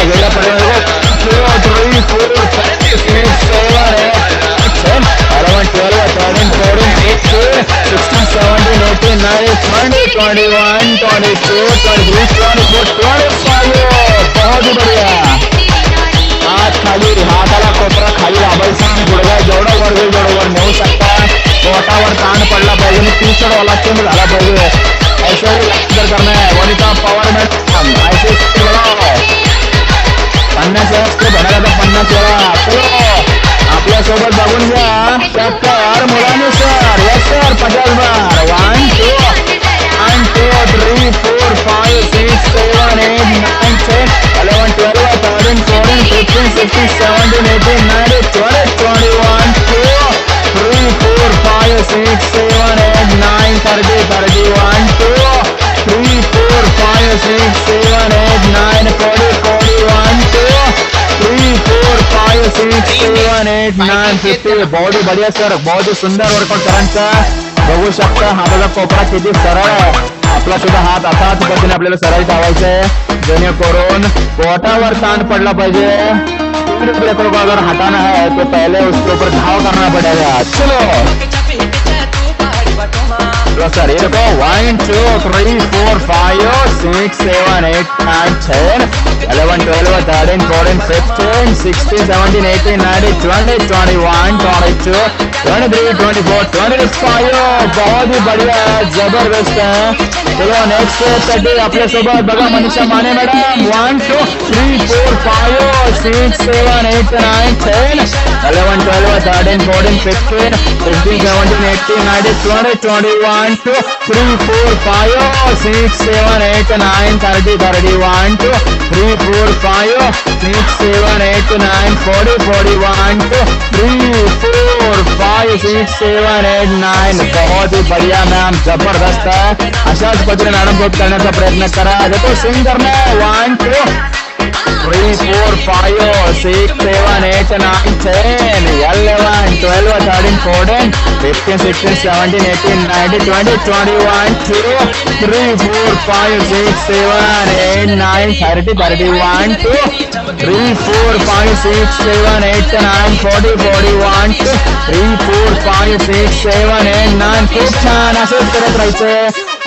का घेरा खाली हाताला कोपरा खाली वर्ग जेवढा वर नेऊ शकता पोटावर टी शर्ट वाला चेंज झाला वनिता पावर में हम ऐसे पन्नास वाजता तो धडाधडा पन्नास वेळा आपल्यासोबत बघून घ्या सत्तर मुलांनी सर यस सर पचास बार one two one two three four five six seven eight nine ten eleven twelve thirteen fourteen fifteen sixteen seventeen eighteen ninety twenty twenty one two three four five six seven eight nine thirty thirty one two three four five six one eight nine fifty बहुत ही बढिया sir बहुत ही सुंदर workout करा sir बघू शकता हाताचा कोपरा किती सरळ आहे आपला सुद्धा हात असा पद्धतीने आपल्याला सरळ ठेवायचा आहे पोटावर ताण पडला पाहिजे अगर हटाना है तो पहले उसके ऊपर घाव करना पड़ेगा चलो सर ये देखो one two three four five six seven eight nine ten 11, 12, 13, 14, 15, 16, 17, 18, 19, 20, 21, 22, 23, 24, 25. बहुत ही बढ़िया जबरदस्त है बघा नेक्स्ट साठी आपल्यासोबत बघा Manisha Mane madam one two three four five six seven eight nine ten eleven twelve thirteen fourteen fifteen eighteen twenty twenty one two three four five six seven eight nine thirty thirty one two three four five six seven eight nine forty forty one two three four five six seven eight nine बहुत ही बढ़िया ma'am जबरदस्त है अच्छा बच्चों ने madam को करने का प्रयत्न करा है देखो सिंगर ने one two three four five six seven eight nine ten eleven twelve thirteen fourteen fifteen sixteen seventeen eighteen nineteen twenty twenty one two three four five six seven eight nine thirty thirty one two three four five six seven eight nine forty forty one two three four five six seven eight nine खूप छान असंच करत राहायचं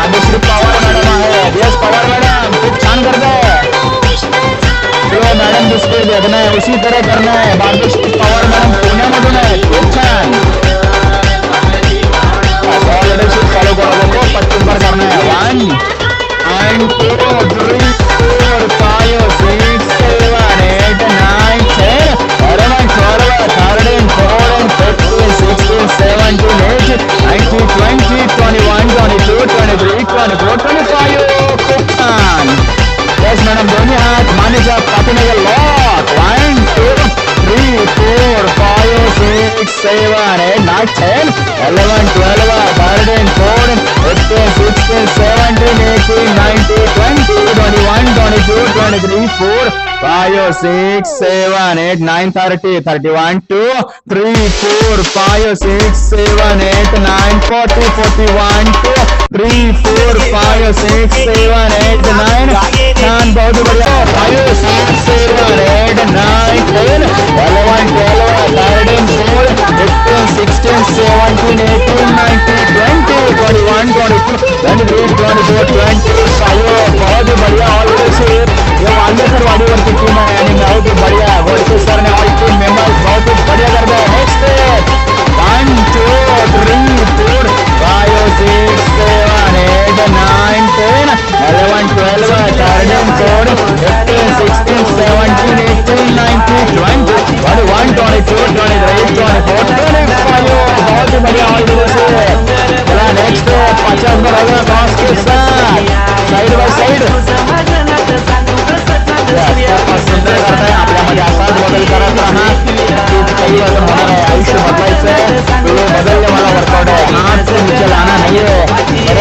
आणि Shri Pawar madam आहेत yes Pawar madam खूप छान करताय हो मॅडम बिस्किट भेटणं आहे उशी तरह करणं आहे बागेश्री पवार मॅडम पुण्यामधून आहे खूप छान लीडरशिप फॉलो करा बघू पच्चीस बार करना है one and two three four five six seven eight nine ten eleven twelve thirteen fourteen fifteen sixteen seventeen eighteen nineteen twenty twenty one koninklijk, iconic road coming for you, Kuptan. Yes, madam, Dhoni hat, manage up, cutting a lock. One, two, three, four, five, six, seven, eight, nine, ten, eleven, twelve, thirteen, fourteen, fifteen, sixteen, seventeen, eighteen, nineteen, twenty. 22, 23, 4, 5, 6, 7, 8, 9, 30, 31, 2, 3, 4, 5, 6, 7, 8, 9, 40, 41, 2, 3, 4, 5, 6, 7, 8, 9, 10, बहुत बढ़िया 5, 6, 7, 8, 9, 10,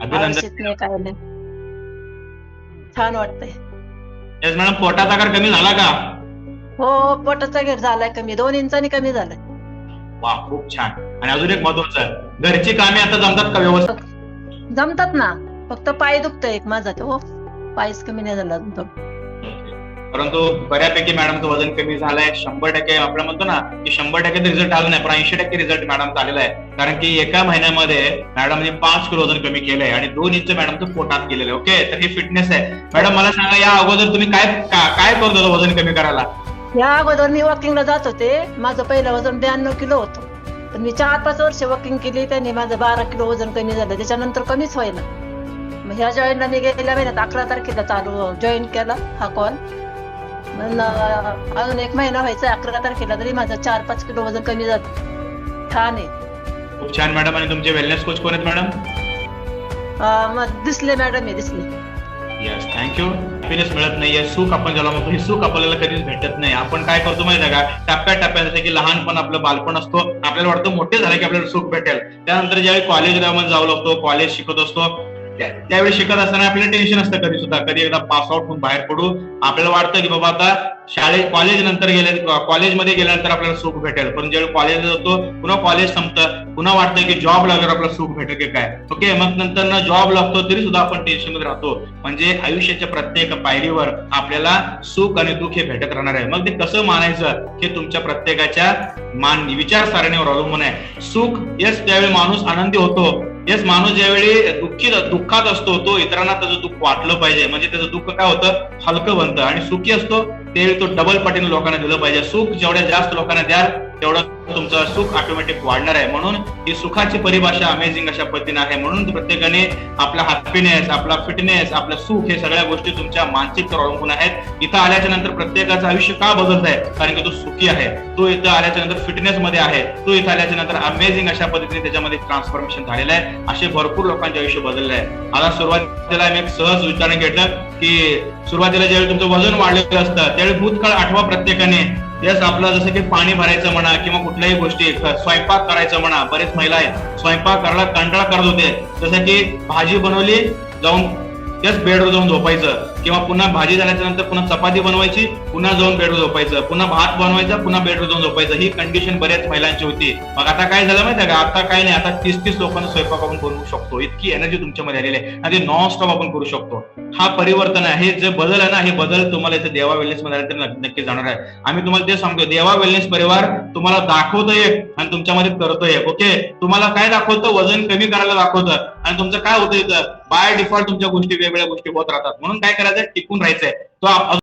छान वाटतंय तेच madam पोटाचा आकार कमी झाला का हो पोटाचा घर झालाय कमी दोन इंचानी कमी झालाय वा खूप छान आणि अजून एक महत्वाचं घरची कामे आता जमतात का व्यवस्थित जमतात ना फक्त पाय दुखतंय एक माझा तो हो, पायच कमी नाही झाला परंतु बऱ्यापैकी मॅडमचं वजन कमी झालंय शंभर टक्के आपण म्हणतो ना की शंभर टक्के रिझल्ट आला नाही पण ऐंशी टक्के रिझल्ट मॅडमचा आलेला आहे कारण की एका महिन्यामध्ये मॅडमने पाच किलो वजन कमी केलंय आणि दोन इंच मॅडमचं पोटात केलेलं ओके तर ही फिटनेस आहे मॅडम मला सांगा या अगोदर तुम्ही काय काय करत होतो वजन कमी करायला या अगोदर मी वॉकिंगला जात होते माझं पहिलं वजन ब्याण्णव किलो होतं पण मी चार पाच वर्ष वॉकिंग केली त्यांनी माझं बारा किलो वजन कमी झालं त्याच्यानंतर कमीच होईना मग ह्या जॉईनला मी गेल्या महिन्यात अकरा तारखेला चालू जॉईन केला हा कॉल अजून एक महिना व्हायचा अकरा तारखेला तरी माझं चार पाच किलो वजन कमी जात छान आहे खूप छान मॅडम आणि तुमचे वेलनेस कोच कोण आहेत मॅडम मग दिसले मॅडम मी दिसले येस थँक्यू हॅपीनेस मिळत नाहीये सुख आपण ज्याला म्हणतो हे सुख आपल्याला कधीच भेटत नाही आपण काय करतो माहिती आहे का टप्प्या टप्प्या जसं की लहानपण आपलं बालपण असतो आपल्याला वाटतं मोठे झालं की आपल्याला सुख भेटेल त्यानंतर ज्यावेळी कॉलेजला आपण जाऊ लागतो कॉलेज शिकत असतो त्यावेळी शिकत असताना आपल्याला टेन्शन असतं कधी सुद्धा कधी एकदा पास आउट होऊन बाहेर पडू आपल्याला वाटतं की बाबा आता शाळे कॉलेज नंतर गेल्या कॉलेजमध्ये गेल्यानंतर आपल्याला सुख भेटेल पण ज्यावेळी कॉलेजला जातो पुन्हा कॉलेज संपतं पुन्हा वाटतं की जॉब लागल्यावर आपल्याला सुख भेटेल की काय ओके मग नंतर ना जॉब लागतो तरी सुद्धा आपण टेन्शन मध्ये राहतो म्हणजे आयुष्याच्या प्रत्येक पायरीवर आपल्याला सुख आणि दुःख हे भेटत राहणार आहे मग ते कसं मानायचं हे तुमच्या प्रत्येकाच्या मान विचारसारणीवर अवलंबून आहे सुख यस त्यावेळी माणूस आनंदी होतो यस माणूस ज्यावेळी दुःखी दुःखात असतो तो इतरांना त्याचं दुःख वाटलं पाहिजे म्हणजे त्याचं दुःख काय होतं हलकं बनतं आणि सुखी असतो ते तो डबल पटीने लोकांना दिलं पाहिजे सुख जेवढ्या जास्त लोकांना द्याल तेवढं तुमचं सुख ऑटोमॅटिक वाढणार आहे म्हणून ही सुखाची परिभाषा अमेझिंग अशा पद्धतीने आहे म्हणून प्रत्येकाने आपला हॅपीनेस आपला फिटनेस आपलं सुख हे सगळ्या गोष्टी तुमच्या मानसिक अवलंबून आहेत इथं आल्याच्या नंतर प्रत्येकाचं आयुष्य का बदलत आहे कारण की तो सुखी आहे तो इथं आल्याच्या नंतर फिटनेस मध्ये आहे तो इथं आल्याच्या नंतर अमेझिंग अशा पद्धतीने त्याच्यामध्ये ट्रान्सफॉर्मेशन झालेलं आहे असे भरपूर लोकांचे आयुष्य बदललं आहे आता सुरुवातीला मी एक सहज विचारण घेतलं की सुरुवातीला ज्यावेळी तुमचं वजन वाढलेलं असतं त्यावेळी भूतकाळ आठवा प्रत्येकाने येस आपलं जसं की पाणी भरायचं म्हणा किंवा कुठल्याही गोष्टी स्वयंपाक करायचं म्हणा बरेच महिला आहेत स्वयंपाक करायला कंटाळा करत होते जसं की भाजी बनवली जाऊन त्याच बेडवर जाऊन झोपायचं किंवा पुन्हा भाजी झाल्याच्या नंतर पुन्हा चपाती बनवायची पुन्हा जाऊन बेडवर झोपायचं पुन्हा भात बनवायचा पुन्हा बेडवर जाऊन झोपायचं ही कंडिशन बऱ्याच महिलांची होती मग आता काय झालं माहिती का आता काय नाही आता तीस तीस लोकांना स्वयंपाक आपण करू शकतो इतकी एनर्जी तुमच्यामध्ये आलेली आहे आणि नॉन स्टॉप आपण करू शकतो हा परिवर्तन आहे जे बदल आहे ना हे बदल तुम्हाला इथे देवा वेलनेस मध्ये नक्की जाणार आहे आम्ही तुम्हाला ते सांगतो देवा वेलनेस परिवार तुम्हाला दाखवतोय आणि तुमच्यामध्ये करतोय ओके तुम्हाला काय दाखवतं वजन कमी करायला दाखवतं आणि तुमचं काय होतं इथं बाय डिफॉल्ट तुमच्या गोष्टी वेगवेगळ्या गोष्टी होत राहतात म्हणून काय करायचं आपल्याला जर टिकून राहायचंय तो